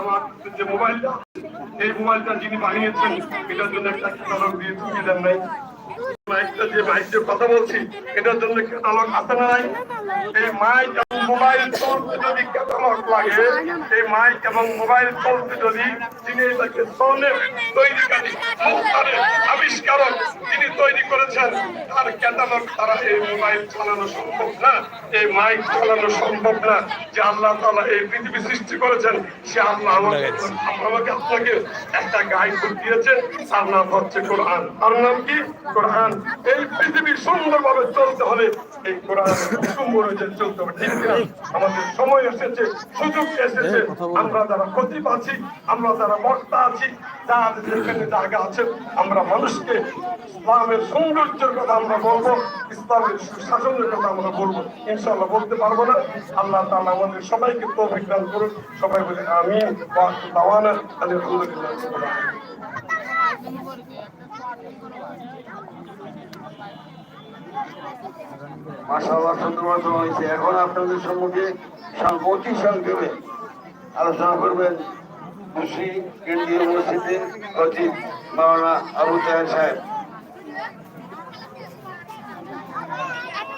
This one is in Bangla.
আমার যে মোবাইলটা এই মোবাইলটা যিনি বানিয়েছেন, এটার জন্য একটা ক্যাটালগ দিয়ে চুকিয়ে দেন নাই। মাইকটা যে দিয়ে কথা বলছি, এটার জন্য ক্যাটালগ আছে না নাই? এই মাইক এবং মোবাইল চলতে যদি ক্যাটালগ লাগে, এই মাইক এবং মোবাইল চলতে যদি তিনি এটাকে সনে তৈরি তৈরি করেছেন তার ক্যাটালগ তারা এই মোবাইল চালানো সম্ভব না? এই মাইক চালানো সম্ভব না যে আল্লাহ তাআলা এই পৃথিবী সৃষ্টি করেছেন সে আল্লাহ আমাকে আমাকে আপনাকে একটা গাইড দিয়েছেন তার নাম হচ্ছে কোরআন। তার নাম কি? কোরআন। এই পৃথিবী সুন্দরভাবে চলতে হলে এই কোরআন সুন্দর চলতে হবে ঠিক কিনা? আমাদের সময় এসেছে সুযোগ এসেছে। আমরা যারা ক্ষতি পাচ্ছি আমরা যারা মর্তা আছি যারা যেখানে জায়গা আছে আমরা মানুষকে ইসলামের সৌন্দর্যের কথা আমরা বলব, ইসলামের সুশাসনের কথা আমরা বলব, ইনশাআল্লাহ বলতে পারব না। আল্লাহ তাআলা আমাদের সবাইকে তৌফিক দান করুন সবাই বলে হয়েছে। এখন আপনাদের সম্মুখে অতি সংক্ষেপে আলোচনা করবেন মুসি কেন্দ্রীয় মসজিদের সচিব মাওলানা আবু তাহের সাহেব।